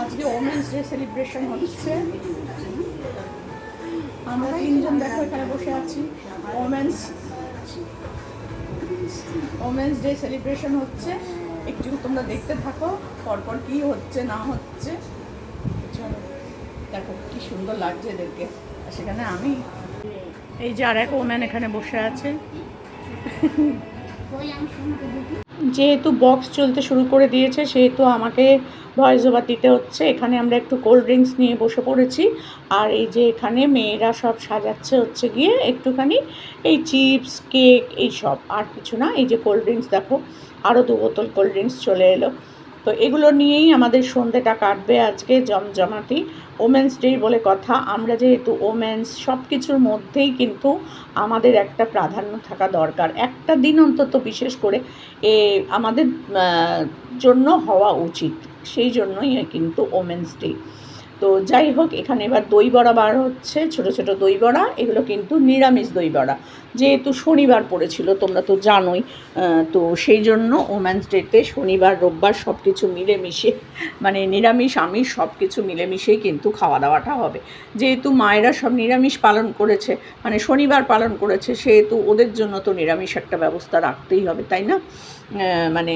আজকে women's day celebration হচ্ছে। আমরা তিনজন দেখো, এখানে বসে আছি। ওমেন্স ওমেন্স ডে সেলিব্রেশন হচ্ছে। একটু তোমরা দেখতে থাকো, পরপর কি হচ্ছে, না হচ্ছে। দেখো কি সুন্দর লাগছে এদেরকে। সেখানে আমি। এই যে আর এক ওম্যান এখানে বসে আছে। যেহেতু বক্স চলতে শুরু করে দিয়েছে, সেহেতু আমাকে ভয়েস ওভার দিতে হচ্ছে। এখানে আমরা একটু কোল্ড ড্রিঙ্কস নিয়ে বসে পড়েছি। আর এই যে এখানে মেয়েরা সব সাজাচ্ছে হচ্ছে গিয়ে একটুখানি। এই চিপস কেক এই সব আর কিছু না, এই যে কোল্ড ড্রিঙ্কস দেখো আরও দু বোতল কোল্ড ড্রিঙ্কস চলে এলো। তো এগুলো নিয়েই আমাদের সন্ধ্যেটা কাটবে আজকে জমজমাটি। ওমেন্স ডে বলে কথা। আমরা যেহেতু ওমেন্স সব কিছুর মধ্যেই কিন্তু আমাদের একটা প্রাধান্য থাকা দরকার। একটা দিন অন্তত বিশেষ করে এ আমাদের জন্য হওয়া উচিত। সেই জন্যই কিন্তু ওমেন্স ডে তো যাই হোক, এখানে এবার দই বড়া বার হচ্ছে, ছোট ছোট দই বড়া, এগুলো কিন্তু নিরামিষ দই বড়া। যেহেতু শনিবার পড়েছিল, তোমরা তো জানোই তো সেই জন্য ওম্যান্স ডেতে শনিবার, রোববার সব কিছু মিলেমিশে মানে নিরামিষ, আমিষ সব কিছু মিলেমিশেই কিন্তু খাওয়া দাওয়াটা হবে। যেহেতু মায়েরা সব নিরামিষ পালন করেছে মানে শনিবার পালন করেছে, সেহেতু ওদের জন্য তো নিরামিষ একটা ব্যবস্থা রাখতেই হবে, তাই না? মানে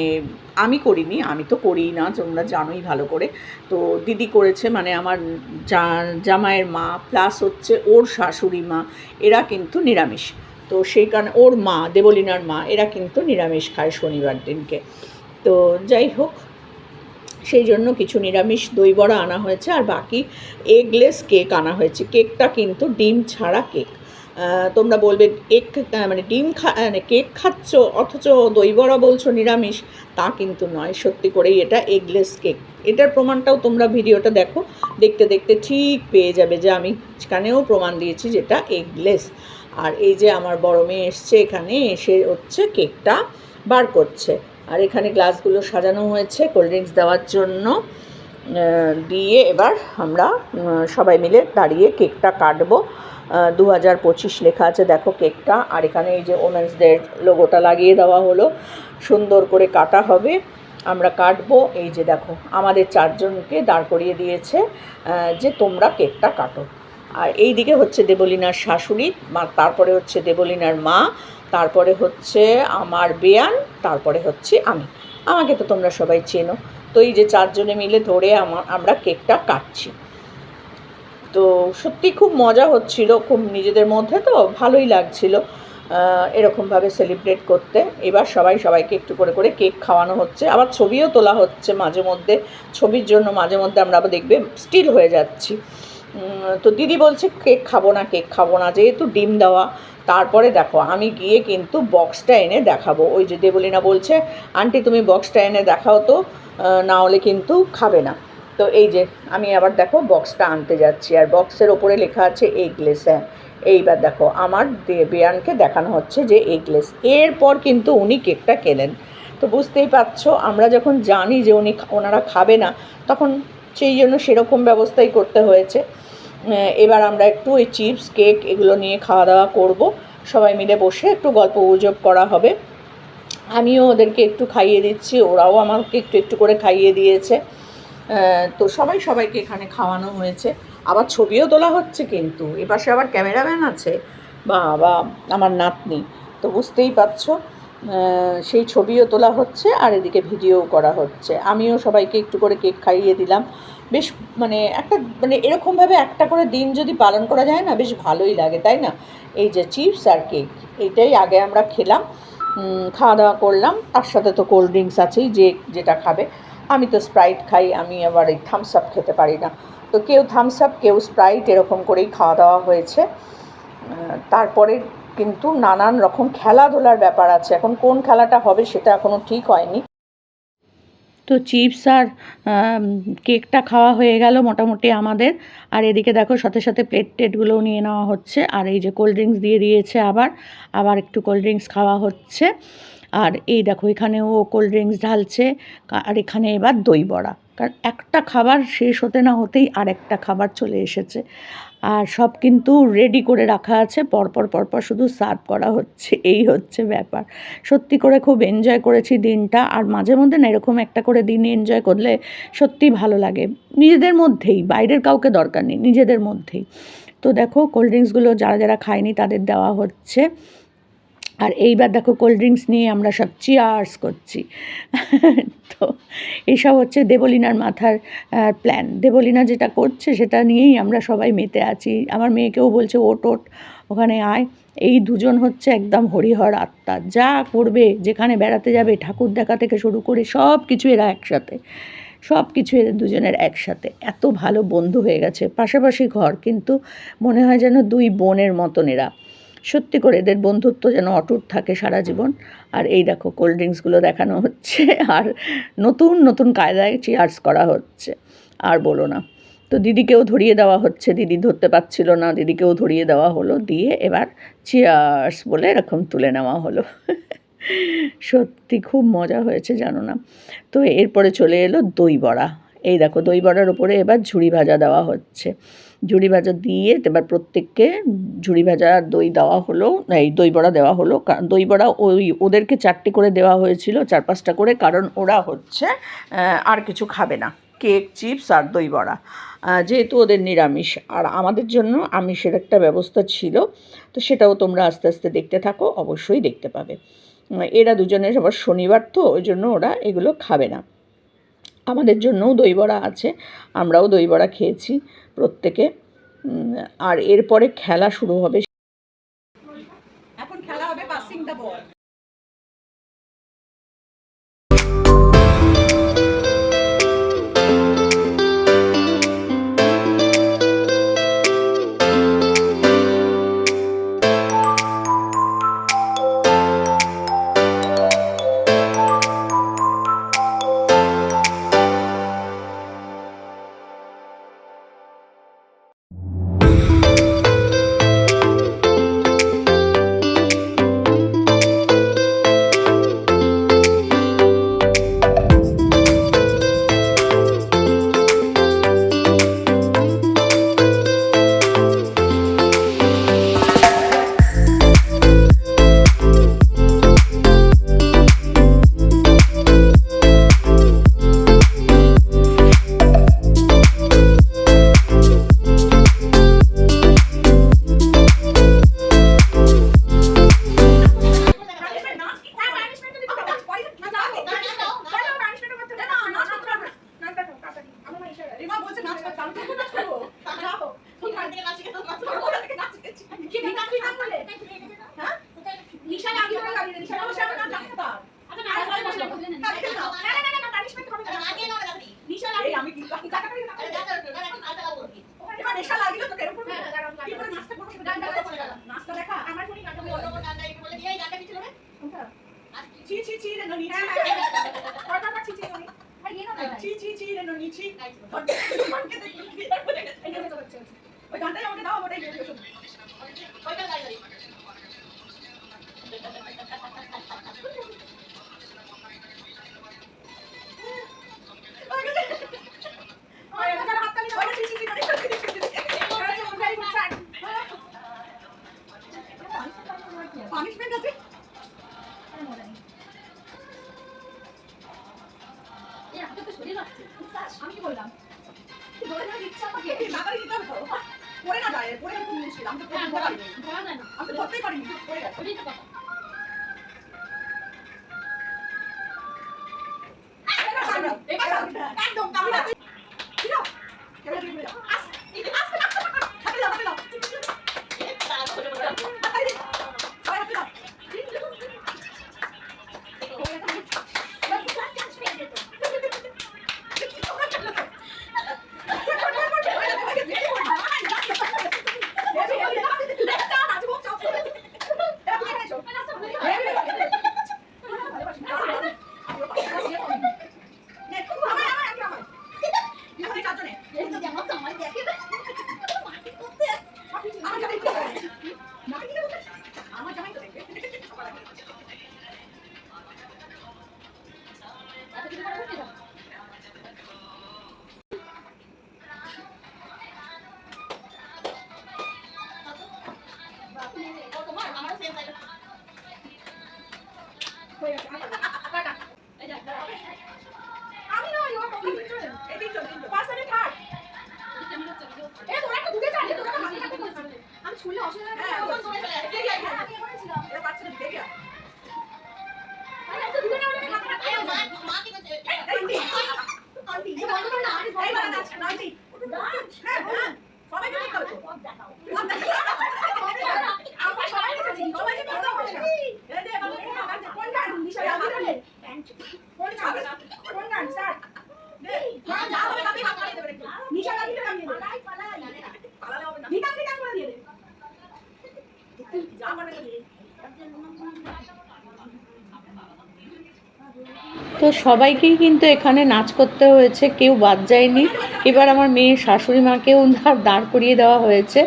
আমি করিনি, আমি তো করিই না, তোমরা জানোই ভালো করে। তো দিদি করেছে মানে আমার জামাইয়ের মা প্লাস হচ্ছে ওর শাশুড়ি মা, এরা কিন্তু নিরামিষ। তো সেই কারণে ওর মা, দেবলিনার মা, এরা কিন্তু নিরামিষ খায় শনিবার দিনকে। তো যাই হোক, সেই জন্য কিছু নিরামিষ দই বড়া আনা হয়েছে, আর বাকি এগলেস কেক আনা হয়েছে। কেকটা কিন্তু ডিম ছাড়া কেক তোমরা বলবে, এক মানে ডিম খা মানে কেক খাচ্ছ, অথচ দইবড়া বলছো নিরামিষ, তা কিন্তু নয়, সত্যি করেই এটা এগলেস কেক এটার প্রমাণটাও তোমরা ভিডিওটা দেখো, দেখতে দেখতে ঠিক পেয়ে যাবে যে আমি সেখানেও প্রমাণ দিয়েছি যেটা এগলেস আর এই যে আমার বড় মেয়ে এসছে এখানে, এসে হচ্ছে কেকটা বার করছে। আর এখানে গ্লাসগুলো সাজানো হয়েছে কোল্ড ড্রিঙ্কস দেওয়ার জন্য। দিয়ে এবার আমরা সবাই মিলে দাঁড়িয়ে কেকটা কাটবো। দু হাজার পঁচিশ লেখা আছে, দেখো কেকটা। আর এখানে এই যে ওমেন্সদের লোগোটা লাগিয়ে দেওয়া হলো। সুন্দর করে কাটা হবে। আমরা কাটবো। এই যে দেখো, আমাদের চারজনকে দাঁড় করিয়ে দিয়েছে যে তোমরা কেকটা কাটো। আর এই দিকে হচ্ছে দেবলিনার শাশুড়ি তারপরে হচ্ছে দেবলিনার মা, তারপরে হচ্ছে আমার বেয়ান, তারপরে হচ্ছে আমি। আমাকে তো তোমরা সবাই চেনো। তো এই যে চারজনে মিলে ধরে আমা- আমরা কেকটা কাটছি। তো সত্যি খুব মজা হচ্ছিল, খুব নিজেদের মধ্যে তো ভালোই লাগছিল এরকমভাবে সেলিব্রেট করতে। এবার সবাই সবাইকে একটু করে করে কেক খাওয়ানো হচ্ছে। আবার ছবিও তোলা হচ্ছে মাঝে মধ্যে। ছবির জন্য মাঝে মধ্যে আমরা আবার দেখবে স্টিল হয়ে যাচ্ছি। তো দিদি বলছে কেক খাব না কেক খাব না। যেহেতু ডিম দেওয়া, তারপরে দেখো, আমি গিয়ে কিন্তু বক্সটা এনে দেখাবো। ওই যে দেবলিনা বলছে, আন্টি, তুমি বক্সটা এনে দেখাও তো না হলে কিন্তু খাবে না। তো এই যে, আমি আবার দেখো বক্সটা আনতে যাচ্ছি, আর বক্সের ওপরে লেখা আছে এগলেস হ্যাঁ এইবার দেখো, আমার বেয়ানকে দেখানো হচ্ছে যে এগলেস এরপর কিন্তু উনি কেকটা কেনেন। তো বুঝতেই পারছ, আমরা যখন জানি যে উনি ওনারা খাবে না, তখন সেই জন্য সেরকম ব্যবস্থাই করতে হয়েছে। এবার আমরা একটু ওই চিপস কেক এগুলো নিয়ে খাওয়া দাওয়া করব। সবাই মিলে বসে একটু গল্প গুজব করা হবে। আমিও ওদেরকে একটু খাইয়ে দিচ্ছি, ওরাও আমাকে একটু একটু করে খাইয়ে দিয়েছে। তো সবাই সবাইকে এখানে খাওয়ানো হয়েছে। আবার ছবিও তোলা হচ্ছে কিন্তু। এপাশে আবার ক্যামেরাম্যান আছে। বা বা আমার নাতনি। তো বুঝতেই পারছ সেই ছবিও তোলা হচ্ছে আর এদিকে ভিডিও করা হচ্ছে। আমিও সবাইকে একটু করে কেক খাইয়ে দিলাম। বেশ মানে একটা মানে এরকমভাবে একটা করে দিন যদি পালন করা যায় না, বেশ ভালোই লাগে, তাই না? এই যে চিপস আর কেক, এইটাই আগে আমরা খেলাম খাওয়া দাওয়া করলাম। তার সাথে তো কোল্ড ড্রিঙ্কস আছেই, যে যেটা খাবে। আমি তো স্প্রাইট খাই, আমি আবার এই থামস আপ খেতে পারি না। তো কেউ থামস আপ কেউ স্প্রাইট এরকম করেই খাওয়া দাওয়া হয়েছে তারপরে কিন্তু নানান রকম খেলাধুলার ব্যাপার আছে। এখন কোন খেলাটা হবে সেটা এখনও ঠিক হয়নি। তো চিপস আর কেকটা খাওয়া হয়ে গেল মোটামুটি আমাদের। আর এদিকে দেখো সাথে সাথে প্লেট টেটগুলোও নিয়ে নেওয়া হচ্ছে। আর এই যে কোল্ড ড্রিঙ্কস দিয়ে দিয়েছে আবার। আবার একটু কোল্ড ড্রিঙ্কস খাওয়া হচ্ছে। আর এই দেখো, এখানেও কোল্ড ড্রিঙ্কস ঢালছে আর এখানে এবার দই বড়া। কারণ একটা খাবার শেষ হতে না হতেই আর একটা খাবার চলে এসেছে। আর সব কিন্তু রেডি করে রাখা আছে, পরপর পরপর শুধু সার্ভ করা হচ্ছে, এই হচ্ছে ব্যাপার। সত্যি করে খুব এনজয় করেছি দিনটা, আর মাঝে মধ্যে না এরকম একটা করে দিন এনজয় করলে সত্যিই ভালো লাগে। নিজেদের মধ্যেই, বাইরের কাউকে দরকার নেই, নিজেদের মধ্যেই। তো দেখো কোল্ড ড্রিঙ্কসগুলো যারা যারা খায়নি তাদের দেওয়া হচ্ছে। আর এইবার দেখো কোল্ড ড্রিঙ্কস নিয়ে আমরা সব চিয়ার্স করছি। তো এইসব হচ্ছে দেবলিনার মাথার প্ল্যান দেবলিনা যেটা করছে সেটা নিয়েই আমরা সবাই মেতে আছি। আমার মেয়েকেও বলছে ওট ওট ওখানে আয়। এই দুজন হচ্ছে একদম হরিহর আত্মা। যা করবে, যেখানে বেড়াতে যাবে, ঠাকুর দেখা থেকে শুরু করে সব কিছু এরা একসাথে। সব কিছু এদের দুজনের একসাথে। এত ভালো বন্ধু হয়ে গেছে। পাশাপাশি ঘর, কিন্তু মনে হয় যেন দুই বোনের মতন এরা। সত্যি করে এদের বন্ধুত্ব যেন অটুট থাকে সারা জীবন। আর এই দেখো কোল্ড ড্রিঙ্কসগুলো দেখানো হচ্ছে আর নতুন নতুন কায়দায় চেয়ার্স করা হচ্ছে। আর বলো না। তো দিদিকেও ধরিয়ে দেওয়া হচ্ছে দিদি ধরতে পারছিল না দিদিকেও ধরিয়ে দেওয়া হলো দিয়ে এবার চেয়ার্স বলে এরকম তুলে নেওয়া হলো। সত্যি খুব মজা হয়েছে জানো না। তো এরপরে চলে এলো দই বড়া। এই দেখো দই বড়ার উপরে এবার ঝুড়ি ভাজা দেওয়া হচ্ছে। ঝুড়ি ভাজা দিয়ে এবার প্রত্যেককে ঝুড়ি ভাজা দই দেওয়া হলো, এই দই বড়া দেওয়া হলো। দই বড়া ওই ওদেরকে চারটে করে দেওয়া হয়েছিল, চার পাঁচটা করে, কারণ ওরা হচ্ছে আর কিছু খাবে না। কেক, চিপস আর দই বড়া। যেহেতু ওদের নিরামিষ, আর আমাদের জন্য আমিষের একটা ব্যবস্থা ছিল, তো সেটাও তোমরা আস্তে আস্তে দেখতে থাকো, অবশ্যই দেখতে পাবে। এরা দুজনের আবার শনিবার তো, ওই জন্য ওরা এগুলো খাবে না। আমাদের জন্যও দইবড়া আছে আমরাও দইবড়া খেয়েছি প্রত্যেকে। আর এরপরে খেলা শুরু হবে আমাকে দাও এবার একদম কামড়া ঠিক আছে কেমন ঠিক আছে তো সবাইকেই কিন্তু এখানে নাচ করতে হয়েছে, কেউ বাদ যায়নি। এবার আমার মেয়ের শাশুড়ি মাকেও দাঁড় করিয়ে দেওয়া হয়েছে।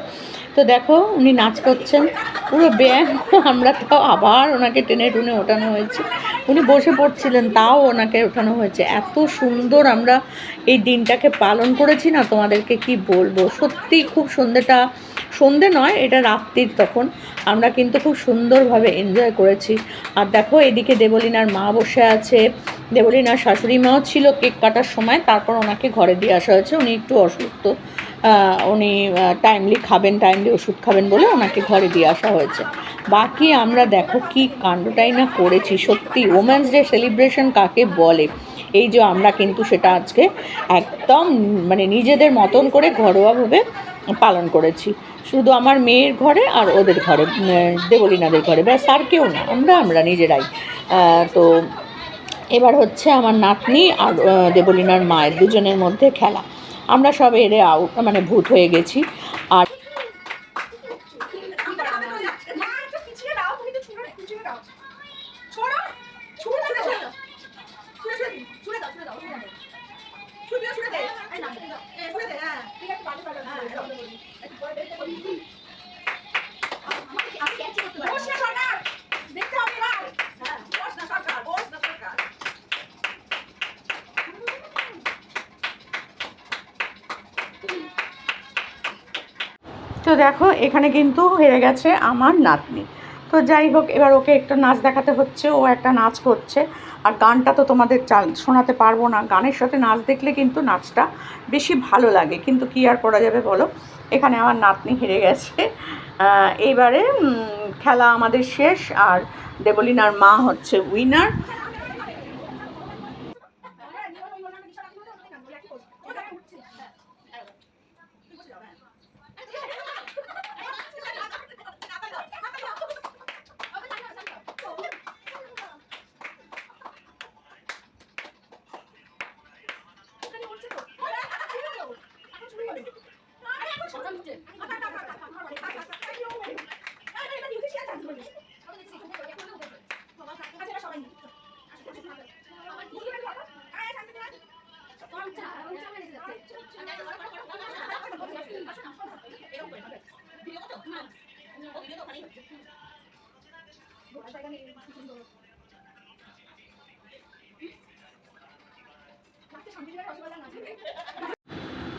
তো দেখো, উনি নাচ করছেন। পুরো ব্যায়াম, আমরা তাও আবার ওনাকে টেনে টুনে ওঠানো হয়েছে। উনি বসে পড়ছিলেন, তাও ওনাকে ওঠানো হয়েছে। এত সুন্দর আমরা এই দিনটাকে পালন করেছি না, তোমাদেরকে কি বলব? সত্যি খুব সন্ধেটা, সন্ধে নয়, এটা রাত্রির তখন। আমরা কিন্তু খুব সুন্দরভাবে এনজয় করেছি। আর দেখো, এদিকে দেবলিনার মা বসে আছে। দেবলিনার শাশুড়ি মাও ছিল কেক কাটার সময়, তারপর ওনাকে ঘরে দিয়ে আসা হয়েছে। উনি একটু অসুস্থ। উনি টাইমলি খাবেন টাইমলি ওষুধ খাবেন বলে ওনাকে ঘরে দিয়ে আসা হয়েছে। বাকি আমরা দেখো কি কাণ্ডটাই না করেছি। সত্যি ওমেন্স ডে সেলিব্রেশন কাকে বলে? এই যে আমরা কিন্তু সেটা আজকে একদম মানে নিজেদের মতন করে ঘরোয়াভাবে পালন করেছি। শুধু আমার মেয়ের ঘরে আর ওদের ঘরে দেবলীনাদের ঘরে। ব্যাস, আর কেউ না, আমরা আমরা নিজেরাই। তো এবার হচ্ছে আমার নাতনি আর দেবলীনার মায়ের দুজনের মধ্যে খেলা। আমরা সব এরে আউট মানে ভূত হয়ে গেছি। আর দেখো, এখানে কিন্তু হেরে গেছে আমার নাতনি। তো যাই হোক, এবার ওকে একটা নাচ দেখাতে হচ্ছে, ও একটা নাচ করছে। আর গানটা তো তোমাদের শোনাতে পারব না। গানের সাথে নাচ দেখলে কিন্তু নাচটা বেশি ভালো লাগে। কিন্তু কী আর করা যাবে বলো? এখানে আমার নাতনি হেরে গেছে। এইবারে খেলা আমাদের শেষ। আর দেবলিনার মা হচ্ছে উইনার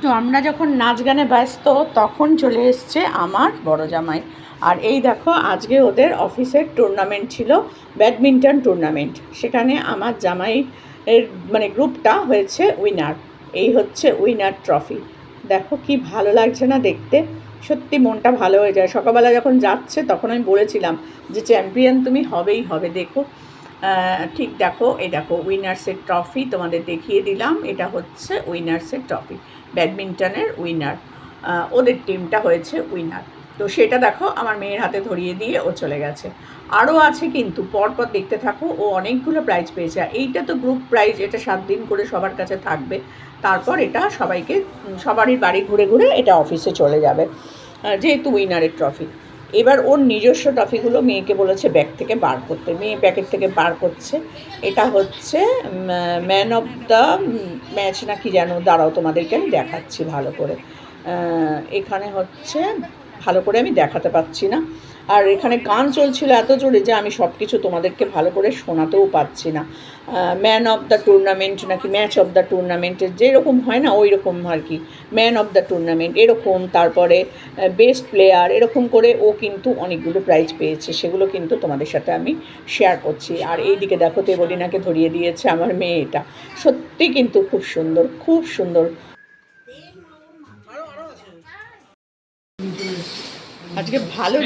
তো আমরা যখন নাচ গানে ব্যস্ত, তখন চলে এসছে আমার বড় জামাই। আর এই দেখো, আজকে ওদের অফিসের টুর্নামেন্ট ছিল ব্যাডমিন্টন টুর্নামেন্ট সেখানে আমার জামাই এর মানে গ্রুপটা হয়েছে উইনার এই হচ্ছে উইনার ট্রফি দেখো কি ভালো লাগছে না দেখতে। সত্যি মনটা ভালো হয়ে যায়। সকালবেলা যখন যাচ্ছে, তখন আমি বলেছিলাম যে চ্যাম্পিয়ন তুমি হবেই হবে, দেখো। ঠিক দেখো, এই দেখো উইনার্সের ট্রফি তোমাদের দেখিয়ে দিলাম। এটা হচ্ছে উইনার্সের ট্রফি ব্যাডমিন্টনের উইনার ওদের টিমটা হয়েছে উইনার তো সেটা দেখো, আমার মেয়ের হাতে ধরিয়ে দিয়ে ও চলে গেছে। আরও আছে কিন্তু, পরপর দেখতে থাকো, ও অনেকগুলো প্রাইজ পেয়েছে। এইটা তো গ্রুপ প্রাইজ এটা সাত দিন করে সবার কাছে থাকবে। তারপর এটা সবাইকে সবারই বাড়ি ঘুরে ঘুরে এটা অফিসে চলে যাবে যেহেতু উইনারের ট্রফি এবার ওর নিজস্ব টফিগুলো মেয়েকে বলেছে ব্যাগ থেকে বার করতে। মেয়ে প্যাকেট থেকে বার করছে। এটা হচ্ছে ম্যান অফ দ্য ম্যাচ নাকি যেন, দাঁড়াও তোমাদেরকে আমি দেখাচ্ছি ভালো করে। এখানে হচ্ছে ভালো করে আমি দেখাতে পাচ্ছি না। আর এখানে গান চলছিল এত জোরে যে আমি সব কিছু তোমাদেরকে ভালো করে শোনাতেও পাচ্ছি না। ম্যান অফ দ্য টুর্নামেন্ট নাকি ম্যাচ অফ দ্য টুর্নামেন্টের যেরকম হয় না ওই রকম আর কি। ম্যান অফ দ্য টুর্নামেন্ট এরকম, তারপরে বেস্ট প্লেয়ার এরকম করে ও কিন্তু অনেকগুলো প্রাইজ পেয়েছে। সেগুলো কিন্তু তোমাদের সাথে আমি শেয়ার করছি। আর এইদিকে দেখো তেবলিনাকে ধরিয়ে দিয়েছে আমার মেয়ে এটা। সত্যি কিন্তু খুব সুন্দর খুব সুন্দর আজকে ভালো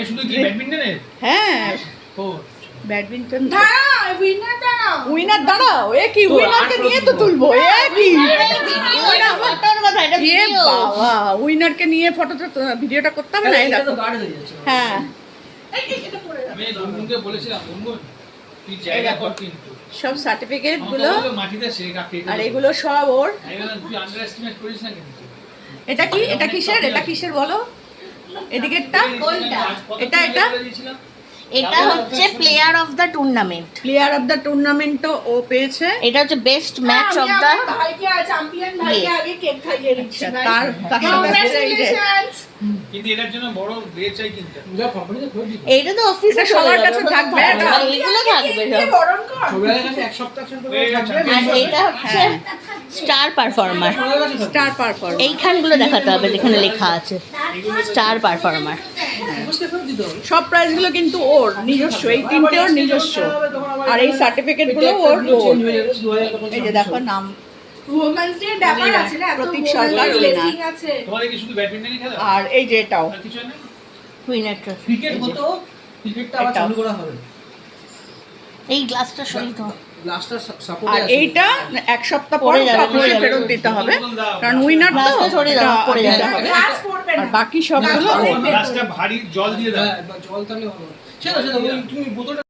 হ্যাঁ। ব্যাডমিন্টন উইনার দাঁড়াও এ কি উইনারকে নিয়ে তো তুলবো এ কি? এ বাবা উইনারকে নিয়ে ফটোটা ভিডিওটা করতে হবে না হয়ে যাচ্ছে। হ্যাঁ। আমি গুনগুনকে বলেছিলাম গুনগুন তুই জায়গা কর কিন্তু। সব সার্টিফিকেটগুলো আর এগুলো সব ওর। এটা কি? এটা কিসের? এটা কিসের বলো? এদিকেরটা? এটা, এটা? এটা হচ্ছে player of the tournament player of the টুর্নামেন্টও ও পেয়েছে। এটা হচ্ছে best match of the champion ভাইকে আগে কেক খাইয়ে দিচ্ছি আচ্ছা, তার তার সাথে হচ্ছে এই যে Congratulations! কিন্তু এটার জন্য বড় রে চাই কিনতে যা কোম্পানিতে করে দিই এইটা তো অফিসে এটা সবার কাছে থাকবে, এটা। এইগুলো থাকবে কেক সব। বরণ কর। সবাই কাছে এক সপ্তাহ একসাথে করে হয়ে। থাকবে। আর এইটা হচ্ছে স্টার পারফর্মার স্টার পারফর এইখানগুলো দেখাতে হবে যেখানে লেখা আছে। স্টার পারফর্মার সব প্রাইজগুলো কিন্তু ওর নিজস্ব। এই তিনটে ওর নিজস্ব। আর এই সার্টিফিকেটগুলো ওর ওর। হয়ে যাবে, 2000 তখন এই যে দেখো নাম। Day ব্যাপার আছে না, প্রতীক সরকার, আছে। তোমাদের কি শুধু ব্যাডমিন্টনই খেলা? আর এই যে এটাও। ট্রফি ক্রিকেট হতো। ক্রিকেটটা আবার চালু করা হবে। এই গ্লাসটা সরিয়ে দাও। আর এইটা এক সপ্তাহ পর পড়ে যাবে, অফিসে ফেরত দিতে হবে। কারণ উইনার তো। পড়ে দিতে হবে আর বাকি সবগুলো গ্লাস ওর। পড়বে। গ্লাসটা ভারী জল দিয়ে দাও। হ্যাঁ, জল তাহলে হবে। সেটা সেটা তুমি বোতলটা